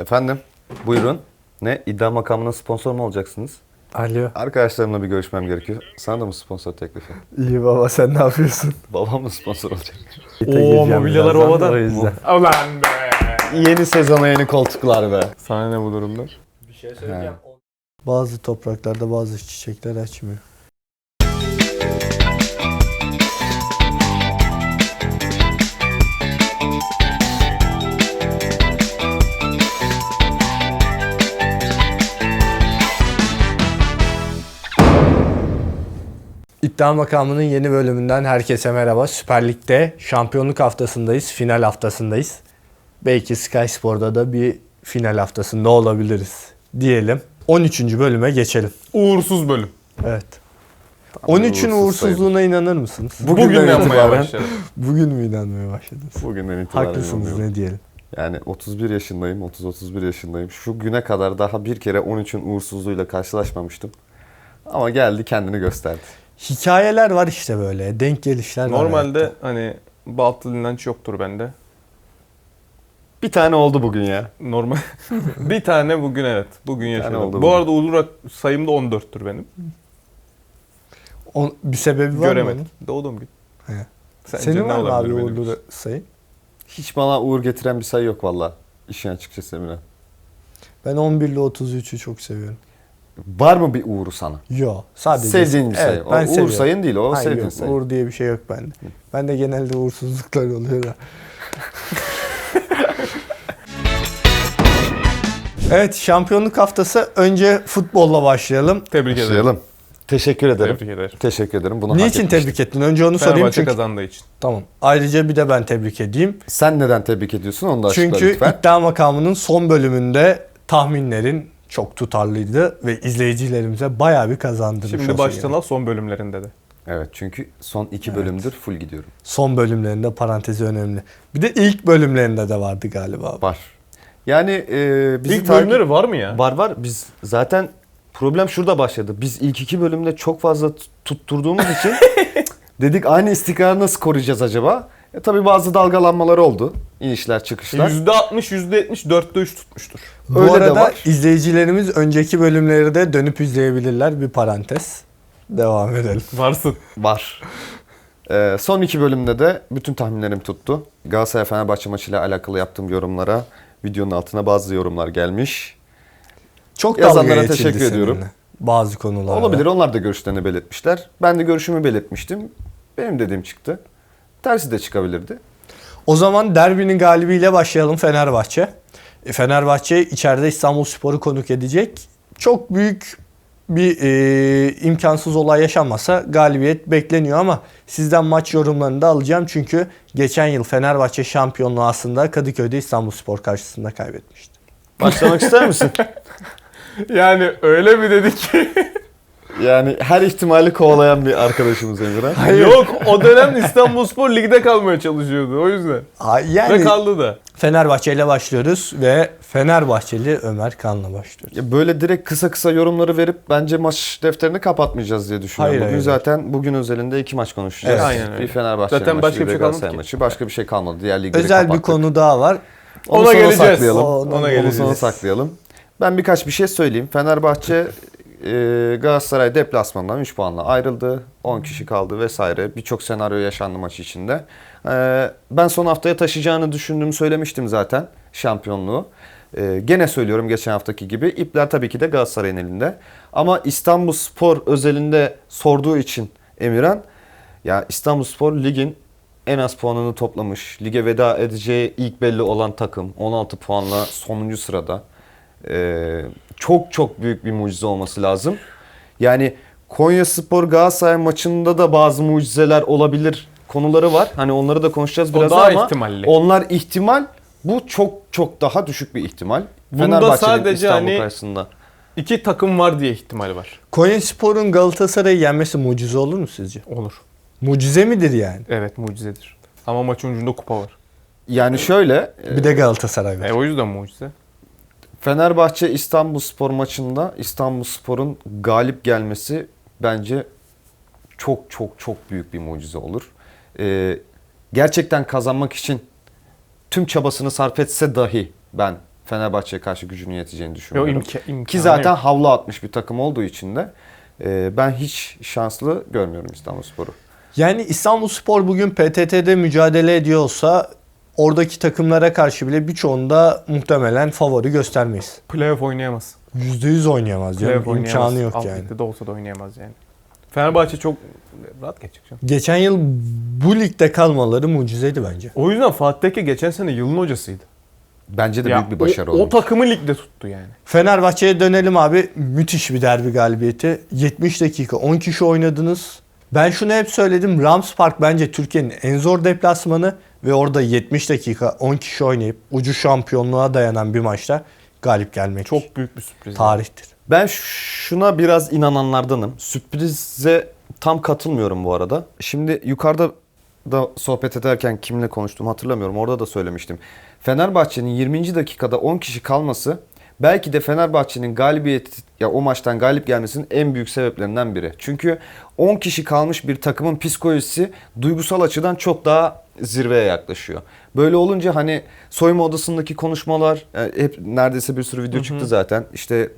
Efendim, buyurun. Ne? İddia makamına sponsor mu olacaksınız? Alo. Arkadaşlarımla bir görüşmem gerekiyor. Sana da mı sponsor teklifi? İyi baba sen ne yapıyorsun? Babam mı sponsor olacak? Oo mobilyalar havada. O yüzden. Ulan be. Yeni sezona yeni koltuklar be. Sana ne bu durumda? Bir şey söyleyeceğim. Bazı topraklarda bazı çiçekler açmıyor. İddia makamının yeni bölümünden herkese merhaba. Süper Lig'de şampiyonluk haftasındayız, final haftasındayız. Belki Sky Spor'da da bir final haftasında olabiliriz diyelim. 13. bölüme geçelim. Uğursuz bölüm. Evet. 13'ün uğursuz uğursuzluğuna inanır mısınız? Bugünden Bugün yapmaya itibaren- başladı. Bugün mü inanmaya başladınız? Bugünden itibaren Haklısınız inanıyorum. ne diyelim. Yani 31 yaşındayım, 30-31 yaşındayım. Şu güne kadar daha bir kere 13'ün uğursuzluğuyla karşılaşmamıştım. Ama geldi kendini gösterdi. Hikayeler var işte böyle. Denk gelişler var. Normalde hayatta. hani Baltı dinlenç yoktur bende. Bir tane oldu bugün ya. Normal. bir tane bugün evet. Bugün yaşadım. oldu Bu bugün. arada Ulurak sayım da 14'tür benim. O- bir sebebi var mı? Göremedim. Doğduğum gün. He. Sence Senin ne var mı abi olabilir benim uğurlu için? sayı? Hiç bana uğur getiren bir sayı yok valla. İşin açıkçası Emine. Ben 11 ile 33'ü çok seviyorum. Var mı bir uğuru sana? Yo sadece. Sevdiğin bir sayı. Evet, O ben uğur seviyorum. sayın değil o Hayır, sevdiğin yok, sayı. Uğur diye bir şey yok bende. Bende genelde uğursuzluklar oluyor da. evet şampiyonluk haftası önce futbolla başlayalım. Tebrik ederim. Başlayalım. Teşekkür ederim. Tebrik ederim. Teşekkür ederim. Bunu hak Niçin etmiştim. tebrik ettin? Önce onu sorayım Fenerbahçe çünkü. kazandığı için. Tamam. Ayrıca bir de ben tebrik edeyim. Sen neden tebrik ediyorsun onu da açıkla Çünkü lütfen. iddia makamının son bölümünde tahminlerin çok tutarlıydı ve izleyicilerimize bayağı bir kazandırmış Şimdi baştan al son bölümlerinde de. Evet çünkü son iki bölümdür full gidiyorum. Son bölümlerinde parantezi önemli. Bir de ilk bölümlerinde de vardı galiba. Var. Yani e, bizi İlk bölümleri var mı ya? Var var. Biz zaten problem şurada başladı. Biz ilk iki bölümde çok fazla tutturduğumuz için dedik aynı istikrarı nasıl koruyacağız acaba? E, tabii bazı dalgalanmalar oldu. İnişler çıkışlar. %60, %70, 4'te 3 tutmuştur. Bu Öyle de arada var. izleyicilerimiz önceki bölümleri de dönüp izleyebilirler. Bir parantez. Devam edelim. Varsın. Var. E, son iki bölümde de bütün tahminlerim tuttu. Galatasaray Fenerbahçe maçıyla alakalı yaptığım yorumlara videonun altına bazı yorumlar gelmiş. Çok Yazanlara dalga geçildi teşekkür ediyorum. seninle. Bazı konularda. Olabilir. Onlar da görüşlerini belirtmişler. Ben de görüşümü belirtmiştim. Benim dediğim çıktı. Tersi de çıkabilirdi. O zaman derbinin galibiyle başlayalım Fenerbahçe. E, Fenerbahçe içeride İstanbul Spor'u konuk edecek. Çok büyük bir e, imkansız olay yaşanmasa galibiyet bekleniyor ama sizden maç yorumlarını da alacağım. Çünkü geçen yıl Fenerbahçe şampiyonluğu aslında Kadıköy'de İstanbul Spor karşısında kaybetmişti. Başlamak ister misin? Yani öyle mi dedik ki? Yani her ihtimali kovalayan bir arkadaşımız Emirhan. Yok o dönem İstanbulspor ligde kalmaya çalışıyordu o yüzden. Ha, Ve Yani kaldı da. Fenerbahçe ile başlıyoruz ve Fenerbahçeli Ömer Kan'la başlıyoruz. Ya böyle direkt kısa kısa yorumları verip bence maç defterini kapatmayacağız diye düşünüyorum. Hayır, bugün hayır. zaten bugün özelinde iki maç konuşacağız. Evet. Aynen öyle. Bir Fenerbahçe Zaten maçı, başka bir bir şey kalmadı ki. maçı. Başka bir şey kalmadı. Diğer ligleri Özel bir kapattık. konu daha var. Onu Ona geleceğiz. saklayalım. O- Ona onu Onu geleceğiz. sona saklayalım. Ben birkaç bir şey söyleyeyim. Fenerbahçe e, Galatasaray deplasmandan 3 puanla ayrıldı. 10 kişi kaldı vesaire. Birçok senaryo yaşandı maç içinde. E, ben son haftaya taşıyacağını düşündüğümü söylemiştim zaten şampiyonluğu. E, gene söylüyorum geçen haftaki gibi. İpler tabii ki de Galatasaray'ın elinde. Ama İstanbul Spor özelinde sorduğu için Emirhan ya İstanbul Spor ligin en az puanını toplamış. Lige veda edeceği ilk belli olan takım 16 puanla sonuncu sırada. Ee, çok çok büyük bir mucize olması lazım. Yani Konya Spor Galatasaray maçında da bazı mucizeler olabilir konuları var. Hani onları da konuşacağız O biraz daha ama ihtimalli. onlar ihtimal. Bu çok çok daha düşük bir ihtimal. Bunda sadece İstanbul hani- karşısında. İki takım var diye ihtimal var. Konya Spor'un Galatasaray'ı yenmesi mucize olur mu sizce? Olur. Mucize midir yani? Evet mucizedir. Ama maçın ucunda kupa var. Yani şöyle Bir de Galatasaray var. E o yüzden mucize. Fenerbahçe İstanbul Spor maçında İstanbul Spor'un galip gelmesi bence çok çok çok büyük bir mucize olur. Ee, gerçekten kazanmak için tüm çabasını sarf etse dahi ben Fenerbahçe'ye karşı gücünü yeteceğini Yo, düşünüyorum. imka, imkanı Ki zaten yok. havlu atmış bir takım olduğu için de e, ben hiç şanslı görmüyorum İstanbulspor'u. Yani İstanbulspor bugün PTT'de mücadele ediyorsa oradaki takımlara karşı bile birçoğunda muhtemelen favori göstermeyiz. playoff oynayamaz. %100 oynayamaz canım. Playoff oynayamaz. İmkanı yok Alt yani. ligde de olsa da oynayamaz yani. Fenerbahçe çok rahat geçecek canım. Geçen yıl bu ligde kalmaları mucizeydi bence. O yüzden Fatih Tekke geçen sene yılın hocasıydı. Bence de Ya büyük bir başarı o, oldu. o takımı ligde tuttu yani. Fenerbahçe'ye dönelim abi. Müthiş bir derbi galibiyeti. 70 dakika 10 kişi oynadınız. Ben şunu hep söyledim. Rams Park bence Türkiye'nin en zor deplasmanı ve orada 70 dakika 10 kişi oynayıp ucu şampiyonluğa dayanan bir maçta galip gelmek Çok büyük bir sürpriz. tarihtir. Ben şuna biraz inananlardanım. Sürprize tam katılmıyorum bu arada. Şimdi yukarıda da sohbet ederken kimle konuştum hatırlamıyorum. Orada da söylemiştim. Fenerbahçe'nin 20. dakikada 10 kişi kalması belki de Fenerbahçe'nin galibiyet ya o maçtan galip gelmesinin en büyük sebeplerinden biri. Çünkü 10 kişi kalmış bir takımın psikolojisi duygusal açıdan çok daha zirveye yaklaşıyor. Böyle olunca hani soyunma odasındaki konuşmalar e, hep neredeyse bir sürü video çıktı zaten. İşte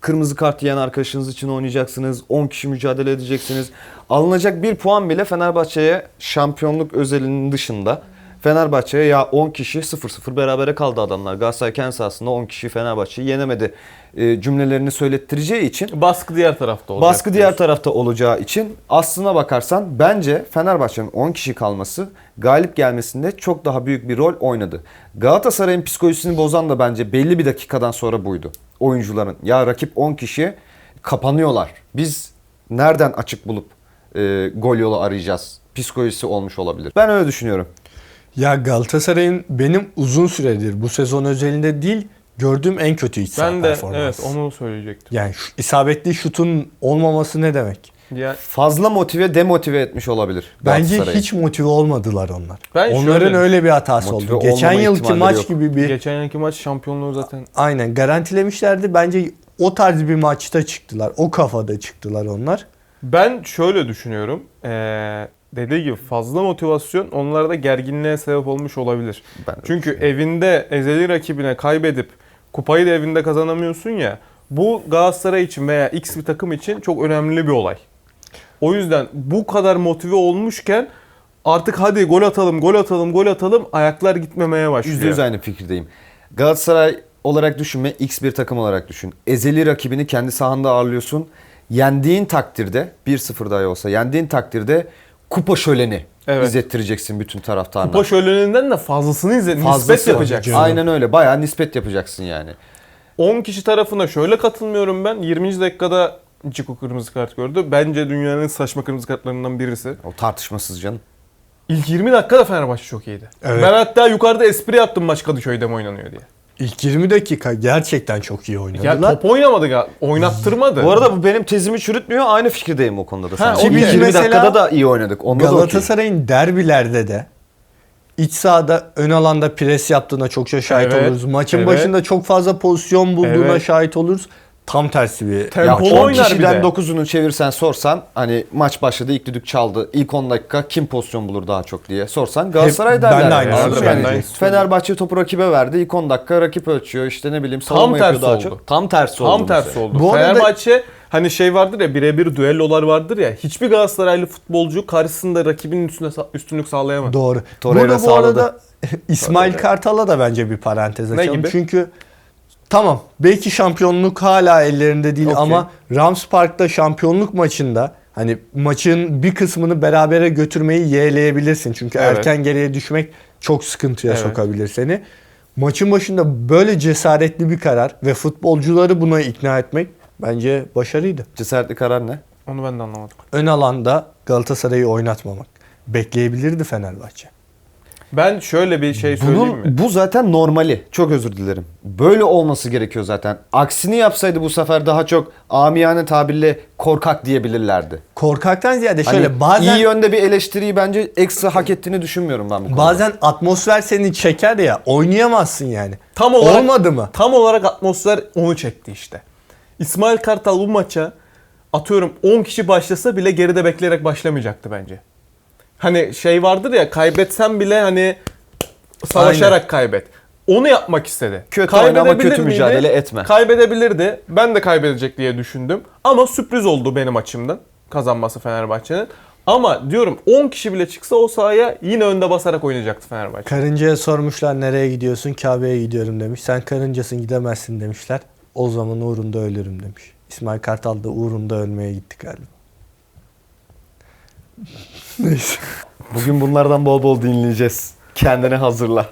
Kırmızı kart yiyen arkadaşınız için oynayacaksınız. 10 kişi mücadele edeceksiniz. Alınacak bir puan bile Fenerbahçe'ye şampiyonluk özelinin dışında. Fenerbahçe'ye ya 10 kişi 0-0 berabere kaldı adamlar. Galatasaray kendi sahasında 10 kişi Fenerbahçe'yi yenemedi e, cümlelerini söylettireceği için Baskı diğer tarafta olacak. Baskı diğer tarafta olacağı için aslına bakarsan bence Fenerbahçe'nin 10 kişi kalması galip gelmesinde çok daha büyük bir rol oynadı. Galatasaray'ın psikolojisini bozan da bence belli bir dakikadan sonra buydu. Oyuncuların ya rakip 10 kişi kapanıyorlar. Biz nereden açık bulup e, gol yolu arayacağız? Psikolojisi olmuş olabilir. Ben öyle düşünüyorum. Ya Galatasaray'ın benim uzun süredir bu sezon özelinde değil gördüğüm en kötü iç saha Ben de performansı. evet onu söyleyecektim. Yani şu isabetli şutun olmaması ne demek? Ya, Fazla motive demotive etmiş olabilir. Bence Galatasaray'ı. hiç motive olmadılar onlar. Ben Onların şöyle- öyle bir hatası Motive oldu. Geçen olmama yılki ihtimalleri maç yok. gibi bir geçen yılki maç şampiyonluğu zaten aynen garantilemişlerdi. Bence o tarz bir maçta çıktılar. O kafada çıktılar onlar. Ben şöyle düşünüyorum. Ee, dediği gibi fazla motivasyon onlarda gerginliğe sebep olmuş olabilir. Ben Çünkü evinde ezeli rakibine kaybedip kupayı da evinde kazanamıyorsun ya. Bu Galatasaray için veya X bir takım için çok önemli bir olay. O yüzden bu kadar motive olmuşken artık hadi gol atalım, gol atalım, gol atalım ayaklar gitmemeye başlıyor. %100 aynı fikirdeyim. Galatasaray olarak düşünme, X bir takım olarak düşün. Ezeli rakibini kendi sahanda ağırlıyorsun. Yendiğin takdirde, 1-0 dahi olsa yendiğin takdirde kupa şöleni Evet. izlettireceksin bütün taraftarına. Kupa şöleninden de fazlasını izle, Fazlası nispet yapacaksın. Aynen öyle. Bayağı nispet yapacaksın yani. 10 kişi tarafına şöyle katılmıyorum ben. 20. dakikada Ciku kırmızı kart gördü. Bence dünyanın en saçma kırmızı kartlarından birisi. O tartışmasız canım. İlk 20 dakikada Fenerbahçe çok iyiydi. Evet. Ben hatta yukarıda espri yaptım maç Kadıköy'de mi oynanıyor diye. İlk 20 dakika gerçekten çok iyi Ya oynadılar. top oynamadı gal, oynattırmadı. Bu arada bu benim tezimi çürütmüyor. Aynı fikirdeyim o konuda da. Ha, seninle. okey. İlk 20 Mesela dakikada da iyi oynadık. Onda da. Galatasaray'ın derbilerde de iç sahada ön alanda pres yaptığına çokça şahit Evet, oluruz. Maçın evet. başında çok fazla pozisyon bulduğuna Evet. şahit oluruz. Tam tersi bir Tem- Ya Tempolu 10 oynar bir kişiden de. 9'unu çevirsen sorsan hani maç başladı ilk düdük çaldı. ilk 10 dakika kim pozisyon bulur daha çok diye sorsan Galatasaray Hep- derler. ben de yani. söylüyorum. Yani Ben de aynısını Fenerbahçe topu rakibe verdi. ilk 10 dakika rakip ölçüyor. İşte ne bileyim Tam savunma yapıyor tersi daha oldu. çok. Tam tersi oldu. Tam tersi oldu. Bu arada- Fenerbahçe hani şey vardır ya birebir düellolar vardır ya. Hiçbir Galatasaraylı futbolcu karşısında rakibinin üstüne üstünlük sağlayamadı. Doğru. Torreira Burada bu sağladı. arada İsmail Kartal'a da bence bir parantez Ne açalım. gibi? Çünkü tamam belki şampiyonluk hala ellerinde değil Okey. ama Rams Park'ta şampiyonluk maçında hani maçın bir kısmını berabere götürmeyi yeğleyebilirsin. Çünkü Evet. erken geriye düşmek çok sıkıntıya Evet. sokabilir seni. Maçın başında böyle cesaretli bir karar ve futbolcuları buna ikna etmek bence başarıydı. Cesaretli karar ne? Onu ben de anlamadım. Ön alanda Galatasaray'ı oynatmamak. Bekleyebilirdi Fenerbahçe. Ben şöyle bir şey söyleyeyim mi? Bunun, bu zaten normali. Çok özür dilerim. Böyle olması gerekiyor zaten. Aksini yapsaydı bu sefer daha çok amiyane tabirle korkak diyebilirlerdi. Korkaktan ziyade Hani şöyle bazen iyi yönde bir eleştiriyi bence ekstra hak ettiğini düşünmüyorum ben bu konuda. Bazen atmosfer seni çeker ya oynayamazsın yani. Tam olarak Olmadı mı? Tam olarak atmosfer onu çekti işte. İsmail Kartal bu maça atıyorum 10 kişi başlasa bile geride bekleyerek başlamayacaktı bence. Hani şey vardır ya kaybetsen bile hani savaşarak kaybet. Onu yapmak istedi. Kötü oyna ama Kaybedebilir kötü miydi? mücadele etme. Kaybedebilirdi. Ben de kaybedecek diye düşündüm. Ama sürpriz oldu benim açımdan kazanması Fenerbahçe'nin. Ama diyorum 10 kişi bile çıksa o sahaya yine önde basarak oynayacaktı Fenerbahçe. Karıncaya sormuşlar nereye gidiyorsun? Kabe'ye gidiyorum demiş. Sen karıncasın gidemezsin demişler. O zaman uğrunda ölürüm demiş. İsmail Kartal da uğrunda ölmeye gitti galiba. Neyse. Bugün bunlardan bol bol dinleyeceğiz. Kendine hazırla.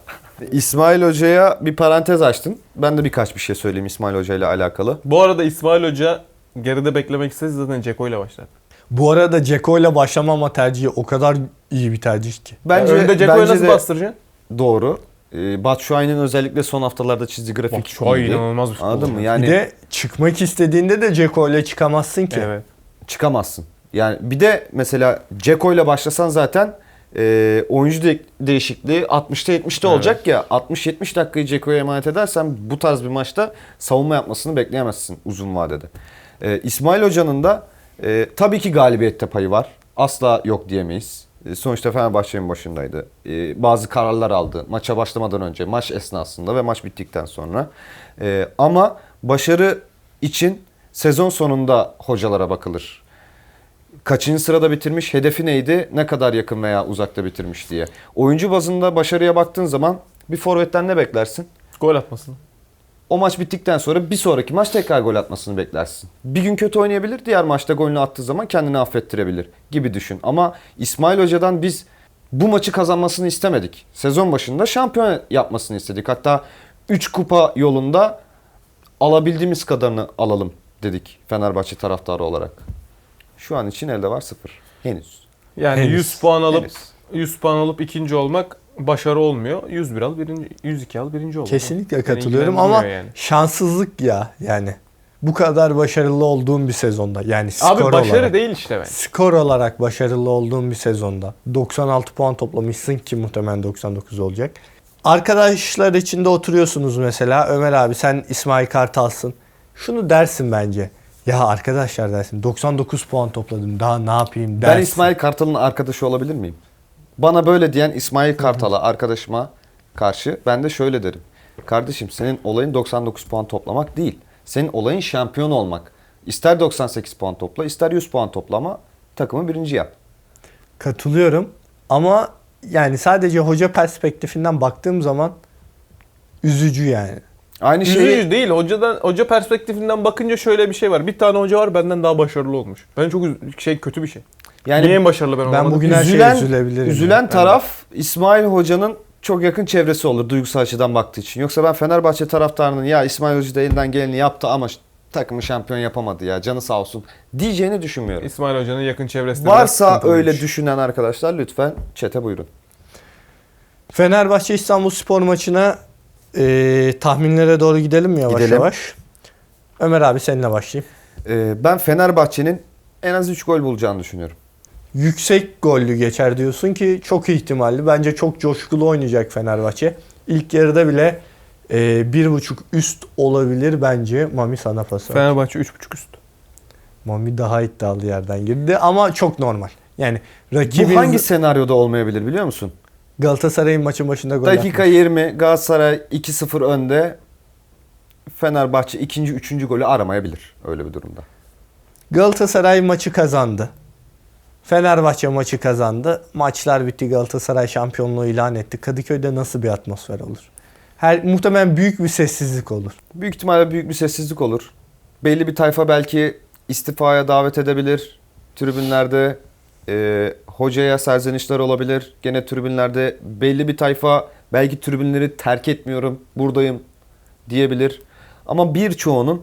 İsmail Hoca'ya bir parantez açtın. Ben de birkaç bir şey söyleyeyim İsmail Hoca ile alakalı. Bu arada İsmail Hoca geride beklemek istese zaten Ceko ile başlar. Bu arada Ceko ile başlamama tercihi o kadar iyi bir tercih ki. Bence, Yani önde Ceko'yu nasıl de bastıracaksın? doğru. Ee, Batshuayi'nin özellikle son haftalarda çizdiği grafik Batshuayi inanılmaz bir futbolcu. Anladın mı? Yani bir de çıkmak istediğinde de Ceko ile çıkamazsın ki. Evet. çıkamazsın. Yani bir de mesela Ceko ile başlasan zaten e, oyuncu de- değişikliği 60'ta 70'te Evet. olacak ya 60-70 dakikayı Ceko'ya emanet edersen bu tarz bir maçta savunma yapmasını bekleyemezsin uzun vadede. E, İsmail Hoca'nın da e, tabii ki galibiyette payı var. Asla yok diyemeyiz. E, sonuçta Fenerbahçe'nin başındaydı. E, bazı kararlar aldı. Maça başlamadan önce, maç esnasında ve maç bittikten sonra. E, ama başarı için sezon sonunda hocalara bakılır kaçıncı sırada bitirmiş, hedefi neydi, ne kadar yakın veya uzakta bitirmiş diye. Oyuncu bazında başarıya baktığın zaman bir forvetten ne beklersin? Gol atmasını. O maç bittikten sonra bir sonraki maç tekrar gol atmasını beklersin. Bir gün kötü oynayabilir, diğer maçta golünü attığı zaman kendini affettirebilir gibi düşün. Ama İsmail Hoca'dan biz bu maçı kazanmasını istemedik. Sezon başında şampiyon yapmasını istedik. Hatta 3 kupa yolunda alabildiğimiz kadarını alalım dedik Fenerbahçe taraftarı olarak. Şu an için elde var sıfır. Henüz. Yani Henüz. 100 puan alıp Henüz. 100 puan alıp ikinci olmak başarı olmuyor. 101 al birinci 102 al birinci ol. Kesinlikle katılıyorum ama yani. şanssızlık ya yani. Bu kadar başarılı olduğum bir sezonda yani skor Abi başarı olarak. değil işte bence. Skor olarak başarılı olduğum bir sezonda 96 puan toplamışsın ki muhtemelen 99 olacak. Arkadaşlar içinde oturuyorsunuz mesela Ömer abi sen İsmail Kartal'sın. Şunu dersin bence. Ya arkadaşlar dersin 99 puan topladım daha ne yapayım dersin. Ben İsmail Kartal'ın arkadaşı olabilir miyim? Bana böyle diyen İsmail Kartal'a arkadaşıma karşı ben de şöyle derim. Kardeşim senin olayın 99 puan toplamak değil. Senin olayın şampiyon olmak. İster 98 puan topla, ister 100 puan topla ama takımı birinci yap. Katılıyorum ama yani sadece hoca perspektifinden baktığım zaman üzücü yani. Aynı Üzücü değil. Hocadan hoca perspektifinden bakınca şöyle bir şey var. Bir tane hoca var benden daha başarılı olmuş. Ben çok üz- şey kötü bir şey. yani Niye en başarılı ben Ben olamadım? bugün her şeye üzülen, üzülebilirim. üzülen yani. taraf İsmail Hoca'nın çok yakın çevresi olur duygusal açıdan baktığı için. Yoksa ben Fenerbahçe taraftarının ya İsmail Hoca da elinden geleni yaptı ama ş- takımı şampiyon yapamadı ya canı sağ olsun diyeceğini düşünmüyorum. İsmail Hoca'nın yakın çevresinde biraz Varsa öyle düşünen arkadaşlar lütfen çete buyurun. Fenerbahçe İstanbul Spor maçına e, tahminlere doğru gidelim mi yavaş Gidelim. yavaş? Ömer abi seninle başlayayım. Ee, ben Fenerbahçe'nin en az 3 gol bulacağını düşünüyorum. Yüksek gollü geçer diyorsun ki çok ihtimalli. Bence çok coşkulu oynayacak Fenerbahçe. İlk yarıda bile e, bir buçuk üst olabilir bence. Mami sana pas ver. Fenerbahçe 3.5 üst. Mami daha iddialı yerden girdi ama çok normal. Yani rakibin Bu hangi senaryoda olmayabilir biliyor musun? Galatasaray'ın maçın başında gol Dakika atmış. 20 Galatasaray 2-0 önde. Fenerbahçe ikinci, üçüncü golü aramayabilir öyle bir durumda. Galatasaray maçı kazandı. Fenerbahçe maçı kazandı. Maçlar bitti. Galatasaray şampiyonluğu ilan etti. Kadıköy'de nasıl bir atmosfer olur? Her muhtemelen büyük bir sessizlik olur. Büyük ihtimalle büyük bir sessizlik olur. Belli bir tayfa belki istifaya davet edebilir. Tribünlerde e, hocaya serzenişler olabilir. Gene tribünlerde belli bir tayfa belki tribünleri terk etmiyorum, buradayım diyebilir. Ama birçoğunun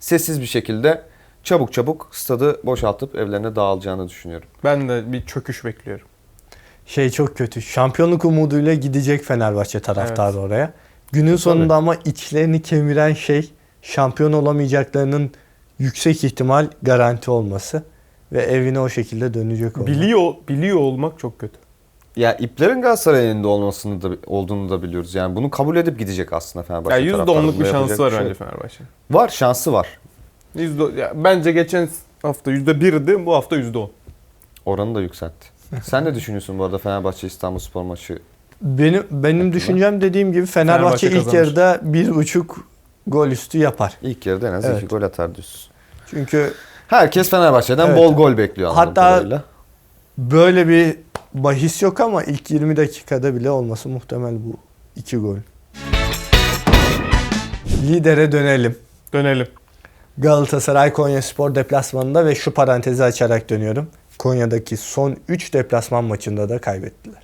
sessiz bir şekilde çabuk çabuk stadı boşaltıp evlerine dağılacağını düşünüyorum. Ben de bir çöküş bekliyorum. Şey çok kötü. Şampiyonluk umuduyla gidecek Fenerbahçe taraftarı oraya. Günün sonunda ama içlerini kemiren şey şampiyon olamayacaklarının yüksek ihtimal garanti olması ve evine o şekilde dönecek olmak. Biliyor, biliyor olmak çok kötü. Ya iplerin Galatasaray elinde olmasını da olduğunu da biliyoruz. Yani bunu kabul edip gidecek aslında Fenerbahçe. Ya taraftarı. %10'luk bir şansı var bir şey bence yok. Fenerbahçe'nin. Var, şansı var. %10 ya bence geçen hafta %1'di, bu hafta %10. Oranı da yükseltti. Sen ne düşünüyorsun bu arada Fenerbahçe İstanbul Spor maçı Benim benim düşüncem dediğim gibi Fenerbahçe, Fenerbahçe ilk yarıda bir buçuk gol üstü yapar. İlk yarıda en az Evet. iki gol atar diyorsun. Çünkü Herkes Fenerbahçe'den Evet. bol gol bekliyor Hatta- kadarıyla. böyle bir bahis yok ama ilk 20 dakikada bile olması muhtemel bu iki gol. Lidere dönelim. Dönelim. Galatasaray Konya Spor deplasmanında ve şu parantezi açarak dönüyorum. Konya'daki son 3 deplasman maçında da kaybettiler.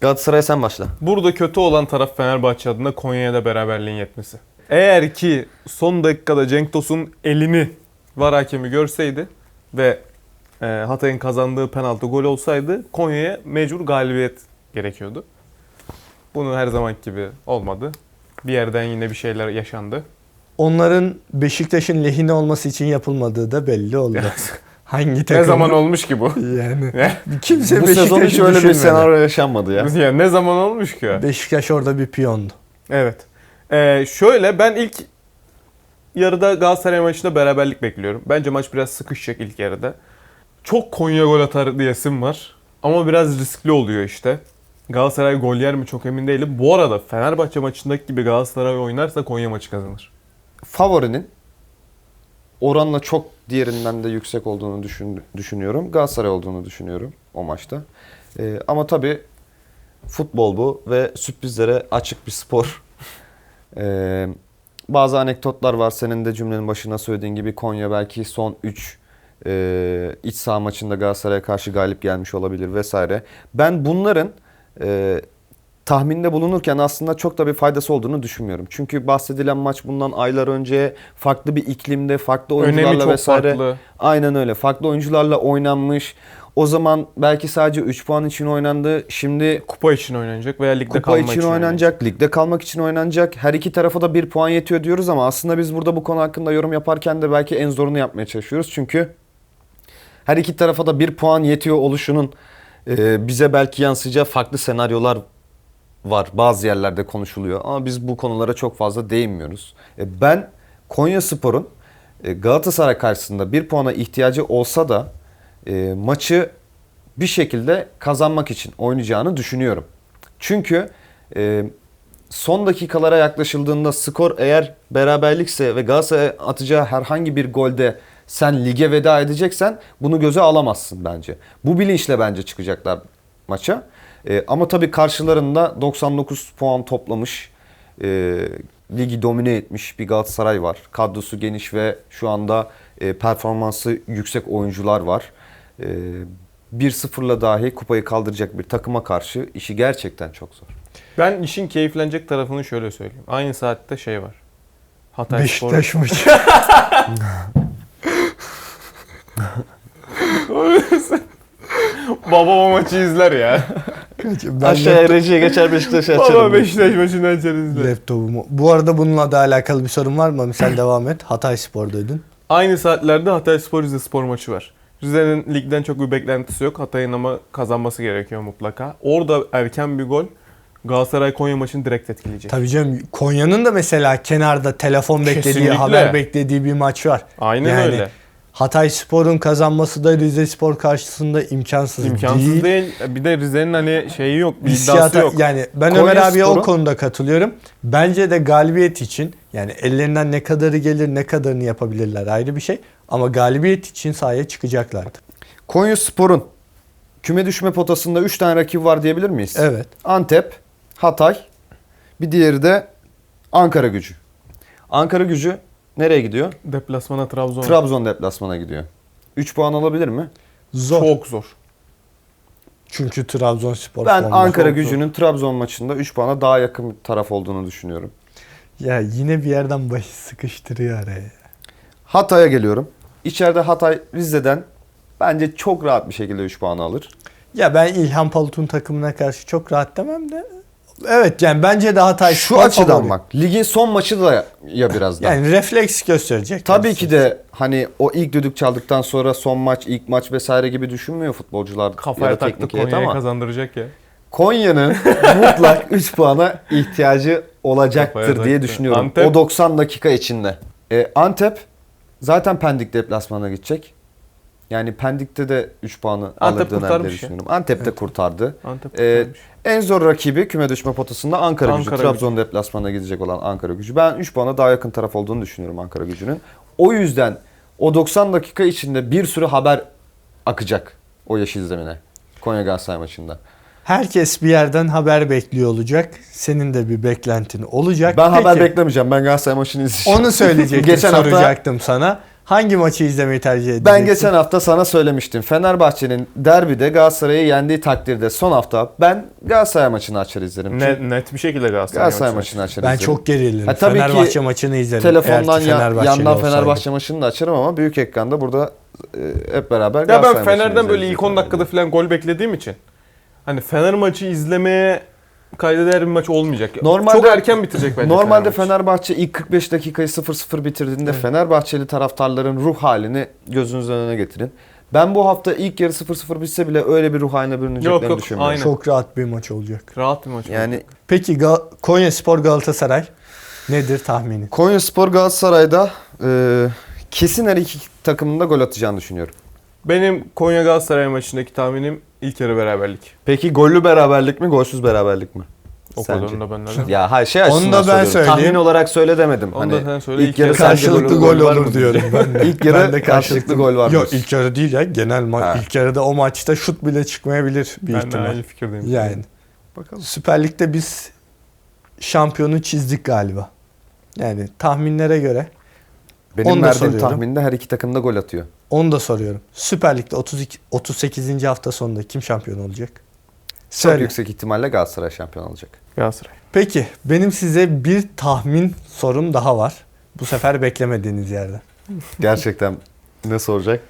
Galatasaray sen başla. Burada kötü olan taraf Fenerbahçe adına Konya'ya da beraberliğin yetmesi. Eğer ki son dakikada Cenk Tosun elini var hakemi görseydi ve e, Hatay'ın kazandığı penaltı gol olsaydı Konya'ya mecbur galibiyet gerekiyordu. Bunu her zaman gibi olmadı. Bir yerden yine bir şeyler yaşandı. Onların Beşiktaş'ın lehine olması için yapılmadığı da belli oldu. Hangi takım? ne zaman olmuş ki bu? Yani kimse Bu sezon hiç öyle bir senaryo yaşanmadı ya. yani ne zaman olmuş ki? Beşiktaş orada bir piyondu. Evet. Ee, şöyle ben ilk yarıda Galatasaray maçında beraberlik bekliyorum. Bence maç biraz sıkışacak ilk yarıda. Çok Konya gol atar diyesim var. Ama biraz riskli oluyor işte. Galatasaray gol yer mi çok emin değilim. Bu arada Fenerbahçe maçındaki gibi Galatasaray oynarsa Konya maçı kazanır. Favorinin oranla çok diğerinden de yüksek olduğunu düşün, düşünüyorum. Galatasaray olduğunu düşünüyorum o maçta. Ee, ama tabii futbol bu ve sürprizlere açık bir spor. Ee, bazı anekdotlar var. Senin de cümlenin başına söylediğin gibi Konya belki son 3 iç saha maçında Galatasaray'a karşı galip gelmiş olabilir vesaire. Ben bunların e, tahminde bulunurken aslında çok da bir faydası olduğunu düşünmüyorum. Çünkü bahsedilen maç bundan aylar önce farklı bir iklimde, farklı oyuncularla vesaire. farklı. Aynen öyle. Farklı oyuncularla oynanmış. O zaman belki sadece 3 puan için oynandı. Şimdi Kupa için oynanacak veya ligde kupa kalmak için, için oynanacak, ligde kalmak için oynanacak. Her iki tarafa da 1 puan yetiyor diyoruz ama aslında biz burada bu konu hakkında yorum yaparken de belki en zorunu yapmaya çalışıyoruz. Çünkü her iki tarafa da 1 puan yetiyor oluşunun e, bize belki yansıyacağı farklı senaryolar var. Bazı yerlerde konuşuluyor ama biz bu konulara çok fazla değinmiyoruz. E, ben Konya Spor'un e, Galatasaray karşısında bir puana ihtiyacı olsa da e, maçı bir şekilde kazanmak için oynayacağını düşünüyorum. Çünkü e, son dakikalara yaklaşıldığında skor eğer beraberlikse ve Galatasaray atacağı herhangi bir golde sen lige veda edeceksen bunu göze alamazsın bence. Bu bilinçle bence çıkacaklar maça. E, ama tabii karşılarında 99 puan toplamış, e, ligi domine etmiş bir Galatasaray var. Kadrosu geniş ve şu anda e, performansı yüksek oyuncular var. E, 1-0'la dahi kupayı kaldıracak bir takıma karşı işi gerçekten çok zor. Ben işin keyiflenecek tarafını şöyle söyleyeyim. Aynı saatte şey var. Hatay Spor. Beşiktaş maçı. Babam o maçı izler ya. ben Aşağıya rejiye geçer Beşiktaş'ı açarım. Baba Beşiktaş maçını açar izler. laptopumu. Bu arada bununla da alakalı bir sorun var mı? Sen devam et. Hatay Spor'daydın. Aynı saatlerde Hatay Spor Rize Spor maçı var. Rize'nin ligden çok bir beklentisi yok. Hatay'ın ama kazanması gerekiyor mutlaka. Orada erken bir gol Galatasaray Konya maçını direkt etkileyecek. Tabii canım Konya'nın da mesela kenarda telefon beklediği, Kesinlikle. haber beklediği bir maç var. Aynen Yani öyle. Hatay Spor'un kazanması da Rize Spor karşısında imkansız, İmkansız değil. değil. Bir de Rize'nin hani şeyi yok, bir iddiası yok. Yani ben Konya Ömer abiye o konuda katılıyorum. Bence de galibiyet için yani ellerinden ne kadarı gelir ne kadarını yapabilirler ayrı bir şey. Ama galibiyet için sahaya çıkacaklardı. Konya Spor'un küme düşme potasında 3 tane rakip var diyebilir miyiz? Evet. Antep, Hatay, bir diğeri de Ankara gücü. Ankara gücü nereye gidiyor? Deplasmana Trabzon. Trabzon deplasmana gidiyor. 3 puan alabilir mi? Zor. Çok zor. Çünkü Trabzonspor Ben. Ankara gücünün Trabzon maçında 3 puana daha yakın bir taraf olduğunu düşünüyorum. Ya yine bir yerden bahis sıkıştırıyor araya. Hatay'a geliyorum. İçeride Hatay Rize'den bence çok rahat bir şekilde 3 puan alır. Ya ben İlhan Palut'un takımına karşı çok rahat demem de. Evet yani bence de Hatay Şu Spor açıdan favori. bak. Ligin son maçı da ya biraz daha. Yani refleks gösterecek. Tabii ki de hani o ilk düdük çaldıktan sonra son maç, ilk maç vesaire gibi düşünmüyor futbolcular ya Kafaya da taktı teknik heyet Konya'ya ama kazandıracak ya. Konya'nın mutlak 3 puana ihtiyacı olacaktır diye düşünüyorum. Antep- O 90 dakika içinde. E, Antep zaten Pendik deplasmana gidecek. Yani Pendik'te de 3 puanı Antep kurtarmış diye düşünüyorum. Antep de kurtardı. Antep Ee. En zor rakibi küme düşme potasında Ankara, gücü. Ankara Trabzon deplasmanına gidecek olan Ankara gücü. Ben 3 puana daha yakın taraf olduğunu düşünüyorum Ankara gücünün. O yüzden o 90 dakika içinde bir sürü haber akacak o yeşil zemine. Konya Galatasaray maçında. Herkes bir yerden haber bekliyor olacak. Senin de bir beklentin olacak. Ben haber Peki, beklemeyeceğim. Ben Galatasaray maçını izleyeceğim. Onu söyleyecektim, Geçen hafta- soracaktım sana. Hangi maçı izlemeyi tercih edeceksin? Ben geçen hafta sana söylemiştim. Fenerbahçe'nin derbide Galatasaray'ı yendiği takdirde son hafta ben Galatasaray maçını açar izlerim. Net, net bir şekilde Galatasaray, Galatasaray maçı. maçını açar Ben izlerim. çok gerildim. Ha, tabii ki Fenerbahçe maçını izledim. Telefondan ki ya- yandan. Fenerbahçe maçını da açarım ama büyük ekranda burada e, hep beraber Ya Galatasaray ben maçını Fener'den böyle ilk 10 zaten. dakikada falan gol beklediğim için hani Fener maçı izlemeye kaydeder bir maç olmayacak. Normalde- Çok erken bitirecek bence Normalde Fener maçı. Fenerbahçe ilk 45 dakikayı 0-0 bitirdiğinde Fenerbahçeli taraftarların ruh halini gözünüzün önüne getirin. Ben bu hafta ilk yarı 0-0 bitse bile öyle bir ruh haline Yok, bürüneceklerini yok, düşünmüyorum. aynen. Çok rahat bir maç olacak. Rahat bir maç. Yani Peki Gal- Konya Spor Galatasaray nedir tahminin? Konya Spor Galatasaray'da e, kesin her iki takımın da gol atacağını düşünüyorum. Benim Konya Galatasaray maçındaki tahminim ilk yarı beraberlik. Peki gollü beraberlik mi, golsüz beraberlik mi? O Sence? kadarını da benden. Ya hayır şey Onu açısından da ben söylüyorum. söyleyeyim. Tahmin olarak söyle demedim. Onu da hani sen söyle, ilk ilk yarı sence Karşılıklı gol gol var mı olur diyorum ben de. İlk yarı Ben de karşılıklı gol var Yok diyorsun. ilk yarı değil ya genel maç. İlk yarıda o maçta şut bile çıkmayabilir bir Ben de ihtimal. aynı fikirdeyim. Yani Bakalım. Süper Lig'de biz şampiyonu çizdik galiba. Yani tahminlere göre Benim Onu da verdiğim soruyorum. tahminde her iki takım da gol atıyor. onu da soruyorum. Süper Lig'de 32 38. hafta sonunda kim şampiyon olacak? Çok Söyle. yüksek ihtimalle Galatasaray şampiyon olacak. Galatasaray. Peki benim size bir tahmin sorum daha var. Bu sefer beklemediğiniz yerden. Gerçekten ne soracak?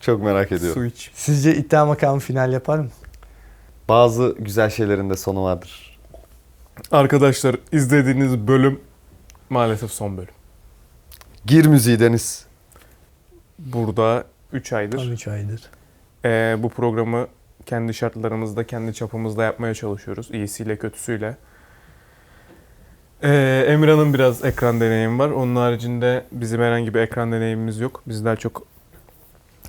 Çok merak ediyorum. Su iç. Sizce iddia makamı final yapar mı? Bazı güzel şeylerin de sonu vardır. Arkadaşlar izlediğiniz bölüm maalesef son bölüm. Gir müziği Deniz. Burada 3 aydır 13 aydır. Ee, bu programı kendi şartlarımızda, kendi çapımızda yapmaya çalışıyoruz. İyisiyle, kötüsüyle. Ee, Emirhan'ın biraz ekran deneyimi var. Onun haricinde bizim herhangi bir ekran deneyimimiz yok. Biz daha çok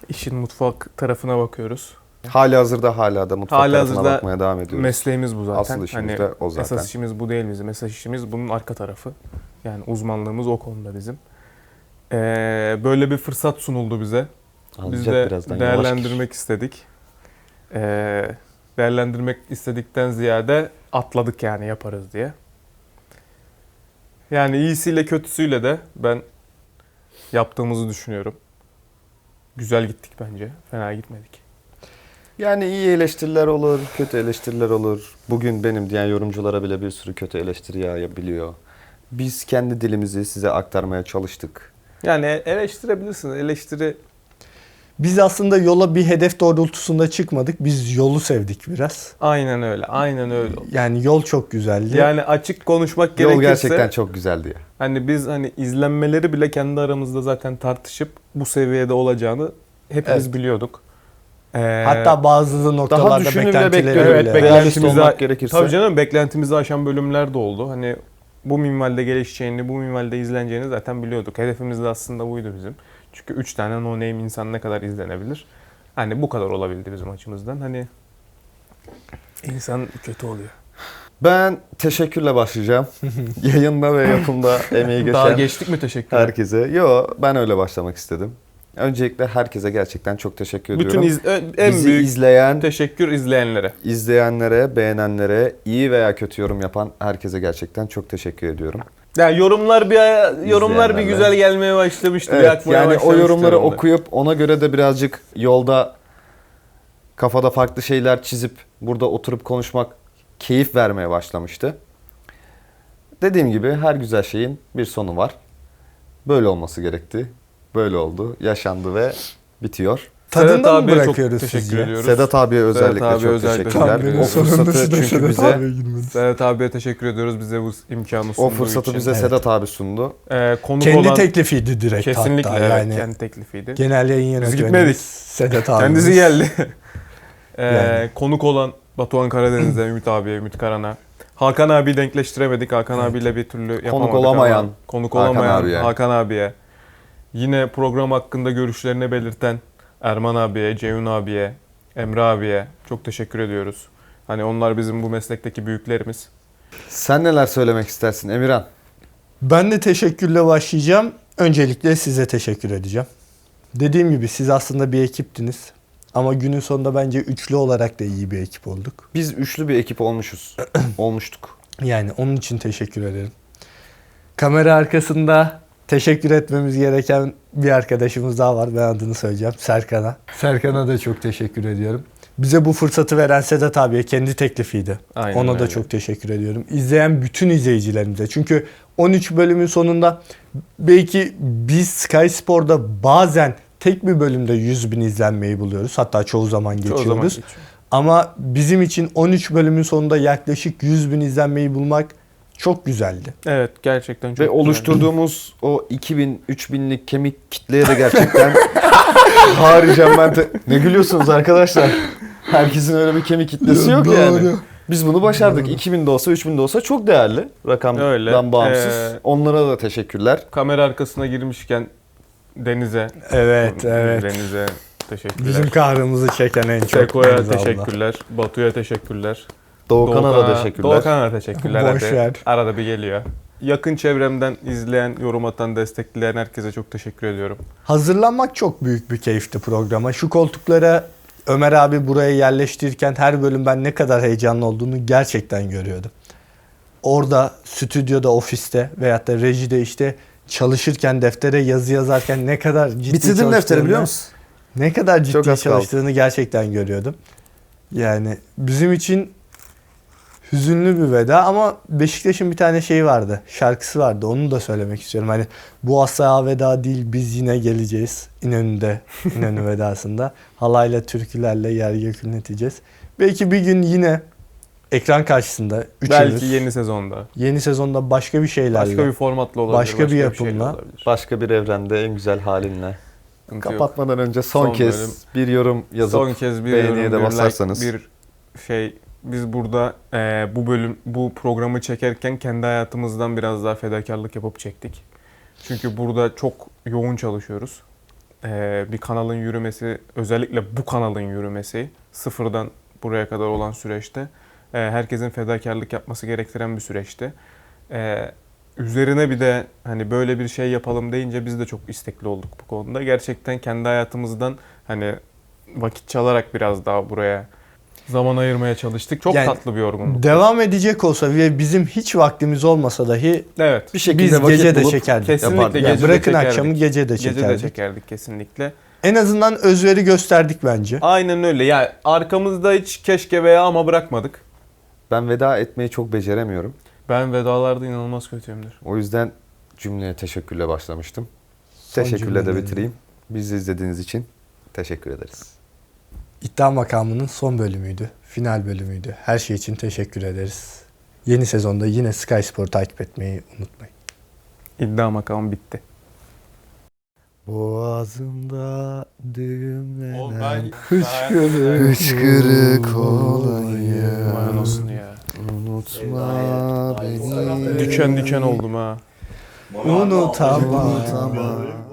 işin mutfak tarafına bakıyoruz. Hali hazırda hala da mutfak Hali tarafına hazırda bakmaya devam ediyoruz. Mesleğimiz bu zaten. Asıl işimiz Hani de o zaten. Esas işimiz bu değil bizim. Esas işimiz bunun arka tarafı. Yani uzmanlığımız o konuda bizim. Ee, böyle bir fırsat sunuldu bize. Biz de birazdan, yavaş değerlendirmek istedik. Ee, değerlendirmek istedikten ziyade atladık yani yaparız diye. Yani iyisiyle kötüsüyle de ben yaptığımızı düşünüyorum. Güzel gittik bence. Fena gitmedik. Yani iyi eleştiriler olur, kötü eleştiriler olur. Bugün benim diyen yorumculara bile bir sürü kötü eleştiri yağabiliyor. Biz kendi dilimizi size aktarmaya çalıştık. Yani eleştirebilirsiniz. Eleştiri Biz aslında yola bir hedef doğrultusunda çıkmadık. Biz yolu sevdik biraz. aynen öyle. Aynen öyle oldu. Yani yol çok güzeldi. Yani açık konuşmak gerekirse Yol gerçekten çok güzeldi ya. hani biz hani izlenmeleri bile kendi aramızda zaten tartışıp bu seviyede olacağını hepimiz Evet. biliyorduk. Ee, Hatta bazı noktalarda düşünür bile beklentileri. Evet, Realist beklentimizi olmak gerekirse. Tabii canım beklentimizi aşan bölümler de oldu. Hani bu minvalde gelişeceğini, bu minvalde izleneceğini zaten biliyorduk. Hedefimiz de aslında buydu bizim. Çünkü 3 tane no name insan ne kadar izlenebilir? Hani bu kadar olabildi bizim açımızdan. Hani insan kötü oluyor. Ben teşekkürle başlayacağım. Yayında ve yapımda emeği Daha geçen geçtik mi teşekkür herkese. Yo ben öyle başlamak istedim. Öncelikle herkese gerçekten çok teşekkür Bütün ediyorum. iz- ö- en Bizi büyük izleyen, teşekkür izleyenlere. izleyenlere, beğenenlere, iyi veya kötü yorum yapan herkese gerçekten çok teşekkür ediyorum. Ya yorumlar bir yorumlar bir güzel gelmeye başlamıştı. bir Evet, akmaya yani o yorumları yorumlar. okuyup ona göre de birazcık yolda kafada farklı şeyler çizip burada oturup konuşmak keyif vermeye başlamıştı. Dediğim gibi her güzel şeyin bir sonu var. Böyle olması gerekti. Böyle oldu. Yaşandı ve bitiyor. Tadında Sedat mı abiye çok bırakıyoruz teşekkür sizce? ediyoruz. Sedat abiye özellikle abiye çok özellikle teşekkürler. teşekkür O ediyoruz. fırsatı çünkü bize Sedat abiye teşekkür ediyoruz bize bu imkanı sunduğu o fırsatı için. bize Evet. Sedat abi sundu. Ee, konuk Kendi olan teklifiydi direkt kesinlikle hatta. evet, yani kendi teklifiydi. genel yayın yönetmenimiz gitmedik. Sedat abi. Kendisi geldi. Ee, Yani. Konuk olan Batuhan Karadeniz'e, Ümit abiye, Ümit Karan'a. Hakan abi denkleştiremedik. Hakan Evet. abiyle bir türlü yapamadık olamayan ama konuk Hakan olamayan abiye. Hakan abiye. Yine program hakkında görüşlerini belirten Erman abiye, Ceyhun abiye, Emre abiye çok teşekkür ediyoruz. Hani onlar bizim bu meslekteki büyüklerimiz. Sen neler söylemek istersin Emirhan? Ben de teşekkürle başlayacağım. Öncelikle size teşekkür edeceğim. Dediğim gibi siz aslında bir ekiptiniz. Ama günün sonunda bence üçlü olarak da iyi bir ekip olduk. Biz üçlü bir ekip olmuşuz. Olmuştuk. Yani onun için teşekkür ederim. Kamera arkasında teşekkür etmemiz gereken bir arkadaşımız daha var. Ben adını söyleyeceğim. Serkan'a. Serkan'a da çok teşekkür ediyorum. Bize bu fırsatı veren Sedat abiye kendi teklifiydi. Aynen Ona da öyle. çok teşekkür ediyorum. İzleyen bütün izleyicilerimize. Çünkü 13 bölümün sonunda belki biz Sky Spor'da bazen tek bir bölümde 100 bin izlenmeyi buluyoruz. Hatta çoğu zaman Çoğu geçiyoruz. zaman geçiyor. Ama bizim için 13 bölümün sonunda yaklaşık 100 bin izlenmeyi bulmak çok güzeldi. Evet gerçekten çok Ve güzel. oluşturduğumuz o 2000 3000'lik kemik kitleye de gerçekten haricen ben de... Ne gülüyorsunuz arkadaşlar? Herkesin öyle bir kemik kitlesi yok yani. Biz bunu başardık. 2000 de olsa 3000 de olsa çok değerli. Rakamdan Öyle. bağımsız. Ee, Onlara da teşekkürler. Kamera arkasına girmişken Deniz'e, Evet, evet. Deniz'e teşekkürler. Bizim kahrımızı çeken en çok. Seko'ya Deniz abla. teşekkürler. Batu'ya teşekkürler. Doğukan'a da teşekkürler. Doğukan'a da teşekkürler. Boş hadi. ver. Arada bir geliyor. Yakın çevremden izleyen, yorum atan, destekleyen herkese çok teşekkür ediyorum. Hazırlanmak çok büyük bir keyifti programa. Şu koltuklara Ömer abi buraya yerleştirirken her bölüm ben ne kadar heyecanlı olduğunu gerçekten görüyordum. Orada, stüdyoda, ofiste veyahut da rejide işte çalışırken, deftere yazı yazarken ne kadar ciddi Bitirdim defteri çalıştığını- biliyor musun? Ne kadar ciddi Çok az kaldı. çalıştığını gerçekten görüyordum. Yani bizim için hüzünlü bir veda ama Beşiktaş'ın bir tane şeyi vardı. Şarkısı vardı. Onu da söylemek istiyorum. Hani bu asla veda değil biz yine geleceğiz. İnönü'de, İnönü vedasında. Halayla, türkülerle yer gök ünleteceğiz. Belki bir gün yine ekran karşısında üçümüz Belki yeni sezonda. yeni sezonda başka bir şeylerle Başka bir formatla olabilir. Başka bir şeyle yapımla. olabilir. Başka bir evrende en güzel halinle. Kapatmadan önce son, Son kez bölüm. bir yorum yazıp Son kez bir beğeniye yorum, de bir basarsanız. like, bir şey biz burada e, bu bölüm bu programı çekerken kendi hayatımızdan biraz daha fedakarlık yapıp çektik. Çünkü burada çok yoğun çalışıyoruz. E, bir kanalın yürümesi, özellikle bu kanalın yürümesi sıfırdan buraya kadar olan süreçte e, herkesin fedakarlık yapması gerektiren bir süreçti. E, üzerine bir de hani böyle bir şey yapalım deyince biz de çok istekli olduk bu konuda. Gerçekten kendi hayatımızdan hani vakit çalarak biraz daha buraya zaman ayırmaya çalıştık. Çok Yani tatlı bir yorgunluk. devam edecek olsa ve bizim hiç vaktimiz olmasa dahi evet. bir şekilde biz vakit gece de bulup çekerdik. Kesinlikle yapardık. Yani gece de bırakın çekerdik. akşamı gece de çekerdik. Gece de çekerdik kesinlikle. En azından özveri gösterdik bence. Aynen öyle. Ya arkamızda hiç keşke veya ama bırakmadık. Ben veda etmeyi çok beceremiyorum. Ben vedalarda inanılmaz kötüyümdür. O yüzden cümleye teşekkürle başlamıştım. Son Teşekkürle de cümleleri. bitireyim. Bizi izlediğiniz için teşekkür ederiz. İddia makamının son bölümüydü. Final bölümüydü. Her şey için teşekkür ederiz. Yeni sezonda yine Sky Spor takip etmeyi unutmayın. İddia makamı bitti. Boğazımda düğümlenen Oğlum ben- Hıçkırık. hıçkırık olayım. Anasını ya. Unutma beni. Diken diken oldum ha. Unutamam. Unutamam.